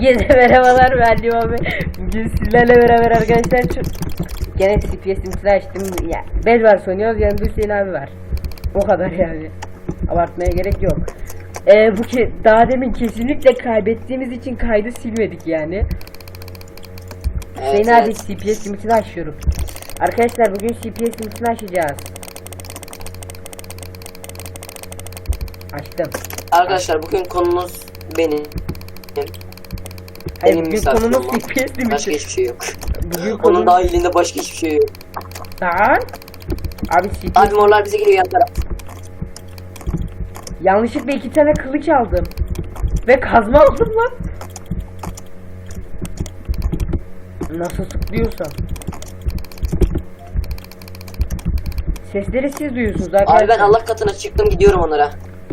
Herkese merhabalar ben Lim abi. Bugün sizlerle beraber arkadaşlar şu... Gene CPS'imizi açtım. Ya, Bedwars oynuyoruz yanında Hüseyin abi var. O kadar yani. Abartmaya gerek yok. Ee, bu ki daha demin kesinlikle kaybettiğimiz için kaydı silmedik yani. Hüseyin Evet, abi evet. CPS limitini açıyorum. Arkadaşlar bugün CPS limitini açacağız. Açtım. Arkadaşlar bugün konumuz benim. Hayır Benim bugün misafir konumuz olmam. CPS limiti. Başka hiçbir şey yok. Bugün Onun konumuz... dahilinde başka hiçbir şey yok. Lan. Abi CPS Abi morlar bize geliyor yan taraf. Yanlışlıkla iki tane kılıç aldım. Ve kazma aldım lan. Nasıl sıklıyorsam. Sesleri siz duyuyorsunuz arkadaşlar. Abi ben Allah katına çıktım gidiyorum onlara.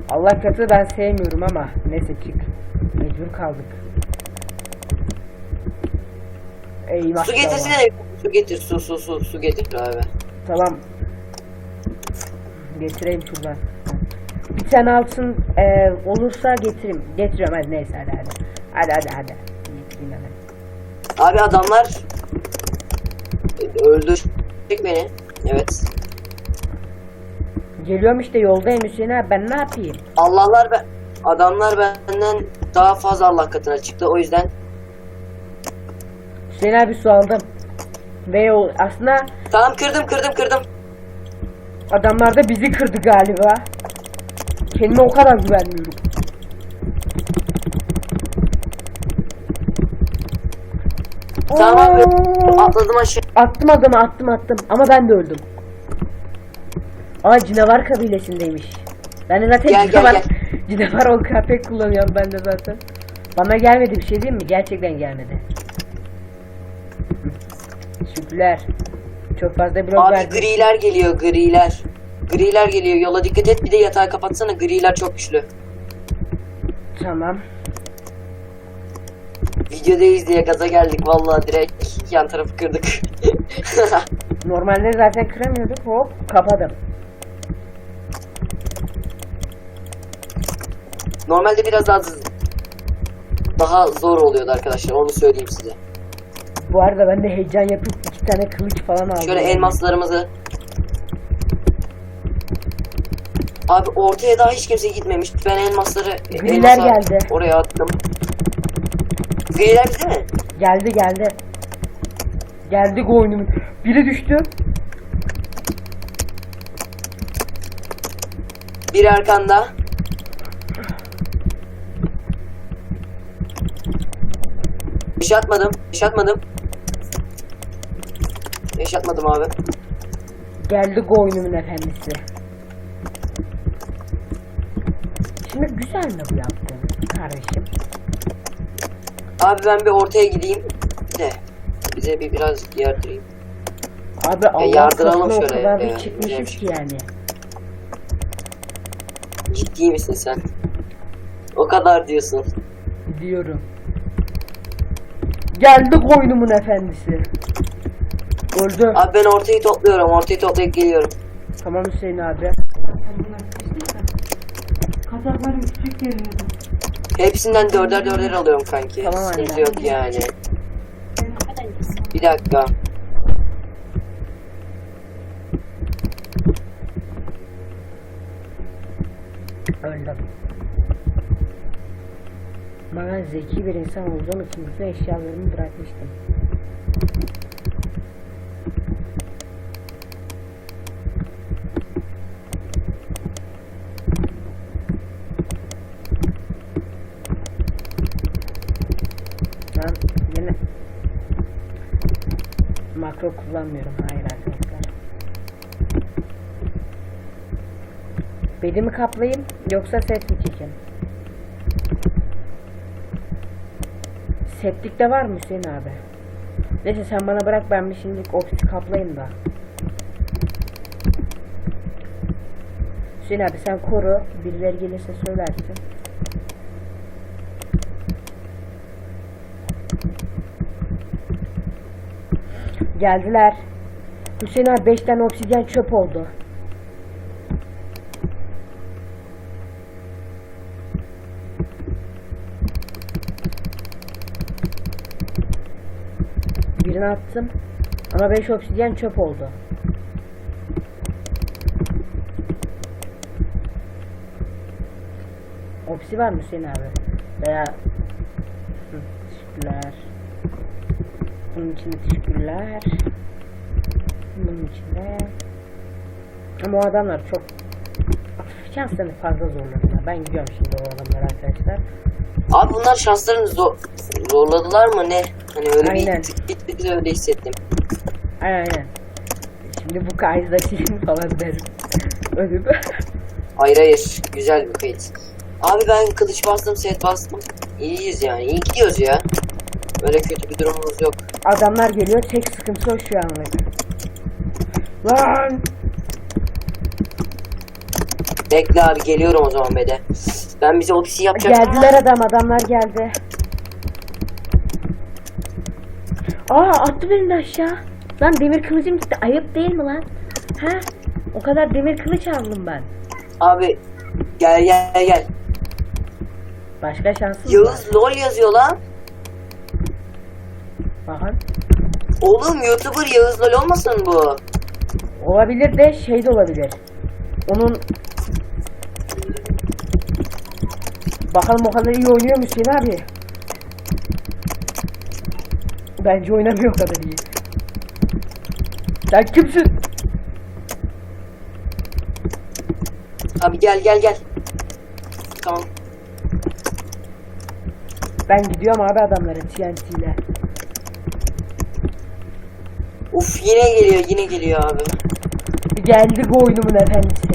Allah katı ben sevmiyorum ama neyse çık. Mecbur kaldık. Ey Su getirsene. Su getir su su su su getir abi. Tamam. Getireyim şuradan. Bir tane altın e, olursa getireyim. Getiriyorum hadi neyse hadi hadi. Hadi hadi hadi. Getireyim hemen. Abi adamlar öldürecek beni. Evet. Geliyorum işte yoldayım Hüseyin abi ben ne yapayım? Allah'lar ben adamlar benden daha fazla Allah katına çıktı o yüzden Hüseyin abi su aldım. Ve yol, aslında tamam kırdım kırdım kırdım. adamlar da bizi kırdı galiba. Kendime o kadar güvenmiyorum. Tamam abi Oo! atladım aşağı. Attım adamı attım attım ama ben de öldüm. Aa canavar kabilesindeymiş. Ben de zaten Gel, gel, canavar, canavar köpek kullanıyorum ben de zaten. Bana gelmedi bir şey değil mi? Gerçekten gelmedi. Şükürler. Çok fazla blok Abi verdim. griler geliyor griler. Griler geliyor yola dikkat et bir de yatağı kapatsana griler çok güçlü. Tamam. Videodayız diye gaza geldik vallahi direkt yan tarafı kırdık. Normalde zaten kıramıyorduk. Hop kapadım. Normalde biraz daha daha zor oluyordu arkadaşlar onu söyleyeyim size. Bu arada ben de heyecan yapıp tane kılıç falan aldım. Şöyle elmaslarımızı Abi ortaya daha hiç kimse gitmemiş. Ben elmasları Griler elmasa geldi. oraya attım. Griler bizde mi? Geldi geldi. Geldi oyunum. Biri düştü. Biri arkanda. Yaşatmadım. Yaşatmadım. Yaşatmadım abi. Geldi oyunumun efendisi. Şimdi güzel mi bu yaptın kardeşim? Abi ben bir ortaya gideyim. De. Bize bir biraz yardırayım. Abi Allah yardıralım katına o şöyle, kadar bir ki yani. Ciddi misin sen? O kadar diyorsun. Diyorum. Geldi oyunumun efendisi. Öldü. Abi ben ortayı topluyorum. Ortayı toplayıp geliyorum. Tamam Hüseyin abi. Kasapların küçük geliyordu. Hepsinden dörder dörder alıyorum kanki. Tamam Sıkıntı anne. yok yani. Bir dakika. Öldüm. Bana zeki bir insan olduğum için bütün eşyalarımı bırakmıştım. Ben yine makro kullanmıyorum. Hayır arkadaşlar. Bedi mi kaplayayım yoksa set mi çekeyim? Setlik de var mı Hüseyin abi? Neyse sen bana bırak ben bir şimdilik ofisi kaplayayım da. Hüseyin abi sen koru. Birileri gelirse söylersin. Geldiler. Hüseyin abi 5 tane obsidyen çöp oldu. birini attım. Ama 5 obsidyen çöp oldu. Opsi var mı Hüseyin abi? Veya teşekkürler. Bunun için teşekkürler. Bunun için de ama o adamlar çok şanslarını fazla zorladılar. Ben gidiyorum şimdi o adamlara arkadaşlar. Abi bunlar şanslarını zor zorladılar mı ne? Hani öyle Aynen. bir tık gitti bir öyle hissettim. Aynen aynen. Şimdi bu kaydı silin falan derim. Ölüp. Hayır hayır güzel bir kayıt. Abi ben kılıç bastım set bastım. İyiyiz yani iyi gidiyoruz ya. Öyle kötü bir durumumuz yok. Adamlar geliyor tek sıkıntı o şu anlık. Lan! Bekle abi geliyorum o zaman be de. Ben bize ofisi yapacağım. Geldiler adam adamlar geldi. Aa attı beni de aşağı. Lan demir kılıcım gitti. Ayıp değil mi lan? Ha? O kadar demir kılıç aldım ben. Abi gel gel gel. Başka şansım var. Yağız LOL yazıyor lan. Bakın. Oğlum YouTuber Yağız LOL olmasın bu? Olabilir de şey de olabilir. Onun Bakalım o kadar iyi oynuyor mu Hüseyin abi? Bence oynamıyor o kadar iyi. Sen kimsin? Abi gel gel gel. Tamam. Ben gidiyorum abi adamlara TNT ile. Uf yine geliyor yine geliyor abi. Geldik oyunumun efendisi.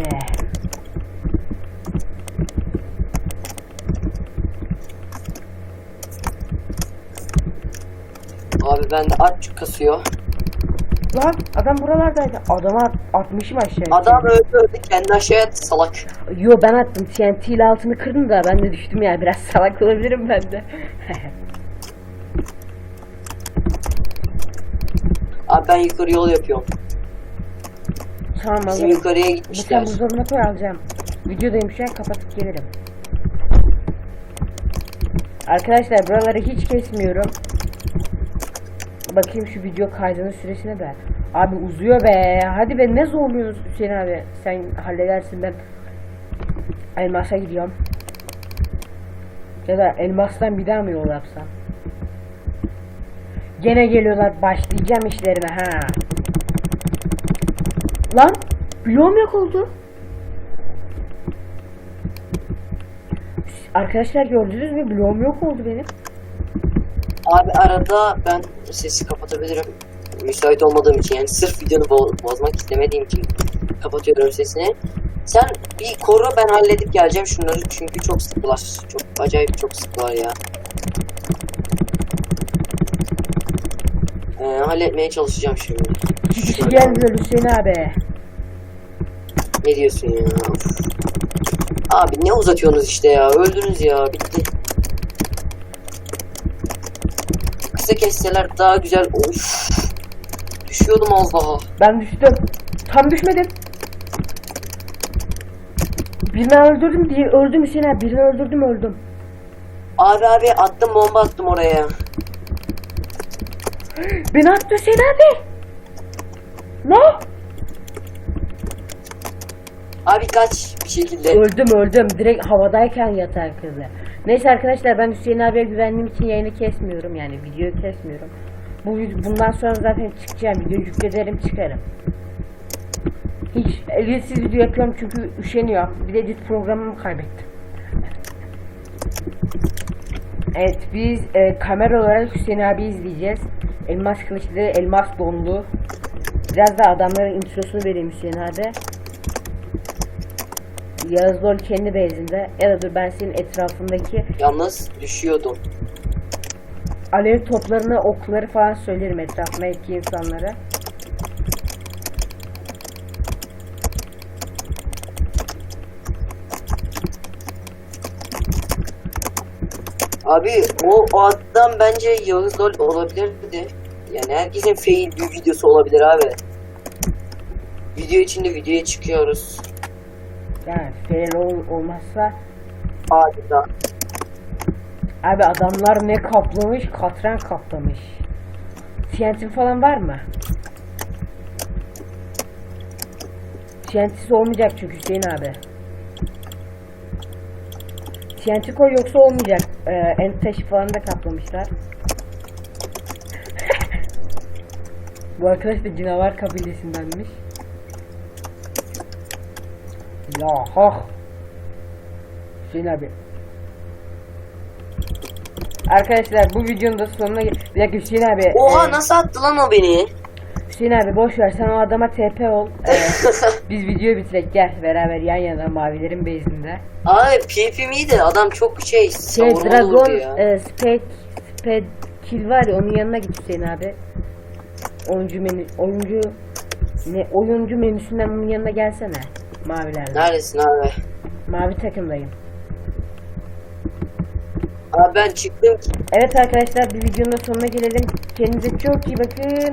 Abi bende aç kasıyor. Lan adam buralardaydı. Adama at, atmışım aşağıya. Adam öldü öldü kendi aşağıya attı salak. Yo ben attım TNT ile altını kırdım da ben de düştüm ya biraz salak olabilirim ben de. Ben yukarı yol yapıyorum. tamam Bizim alırım. yukarıya sen gitmişler. buzdolabına koy alacağım. Videodayım şu an kapatıp gelirim. Arkadaşlar buraları hiç kesmiyorum. Bakayım şu video kaydının süresine de. Abi uzuyor be. Hadi be ne zorluyorsun Hüseyin abi. Sen halledersin ben. Elmas'a gidiyorum. Ya da elmastan bir daha mı yol yapsam? Gene geliyorlar. Başlayacağım işlerine ha. Lan bloğum yok oldu. Arkadaşlar gördünüz mü? Bloğum yok oldu benim. Abi arada ben sesi kapatabilirim. Müsait olmadığım için yani sırf videonu bo- bozmak istemediğim için kapatıyorum sesini. Sen bir koru ben halledip geleceğim şunları çünkü çok sıkılar. Çok acayip çok sıkılar ya. Ee, halletmeye çalışacağım şimdi. Kişi geldiler Hüseyin abi. Ne diyorsun ya? Abi ne uzatıyorsunuz işte ya? Öldünüz ya. Bitti. Kısa kesseler daha güzel. Of. Düşüyordum az daha. Ben düştüm. Tam düşmedim. Birini öldürdüm diye öldüm Hüseyin abi. Birini öldürdüm öldüm. Abi abi attım bomba attım oraya. Beni attı Hüseyin abi. Ne? Abi kaç bir şekilde. Öldüm öldüm. Direkt havadayken yatan kızı. Neyse arkadaşlar ben Hüseyin abiye güvendiğim için yayını kesmiyorum. Yani videoyu kesmiyorum. Bu bundan sonra zaten çıkacağım. Video yüklederim çıkarım. Hiç editsiz video yapıyorum çünkü üşeniyor. Bir de edit programımı kaybettim. Evet biz e, kamera olarak Hüseyin abi izleyeceğiz. Elmas kılıçlı, elmas donlu. Biraz da adamların introsunu vereyim Hüseyin abi. Yağız Lol kendi bezinde. Ya da dur ben senin etrafındaki Yalnız düşüyordum. alev toplarını, okları falan söylerim etrafındaki insanlara. Abi o, o adam bence Yağız Lol olabilirdi. Yani herkesin fail bir videosu olabilir abi. Video içinde videoya çıkıyoruz. Yani fail ol- olmazsa Adeta. abi adamlar ne kaplamış? Katran kaplamış. TNT falan var mı? TNT'si olmayacak çünkü Hüseyin abi. Koy yoksa olmayacak. Ee, end taşı falan da kaplamışlar. Bu arkadaş da canavar kabilesindenmiş. Ya ha. Hüseyin abi. Arkadaşlar bu videonun da sonuna. Bir dakika Hüseyin abi. Oha e, nasıl attı lan o beni? Hüseyin abi boş ver sen o adama TP ol. Ee, biz videoyu bitirek gel beraber yan yana mavilerin base'inde. Abi PvP'm iyi de adam çok şey Şey savurmalı Dragon vurdu ya. e, Spec Sped Kill var ya onun yanına git Hüseyin abi. Oyuncu menü oyuncu ne oyuncu menüsünden onun yanına gelsene. Mavilerde. Neredesin abi? Mavi takımdayım. Abi ben çıktım ki. Evet arkadaşlar bir videonun da sonuna gelelim. Kendinize çok iyi bakın.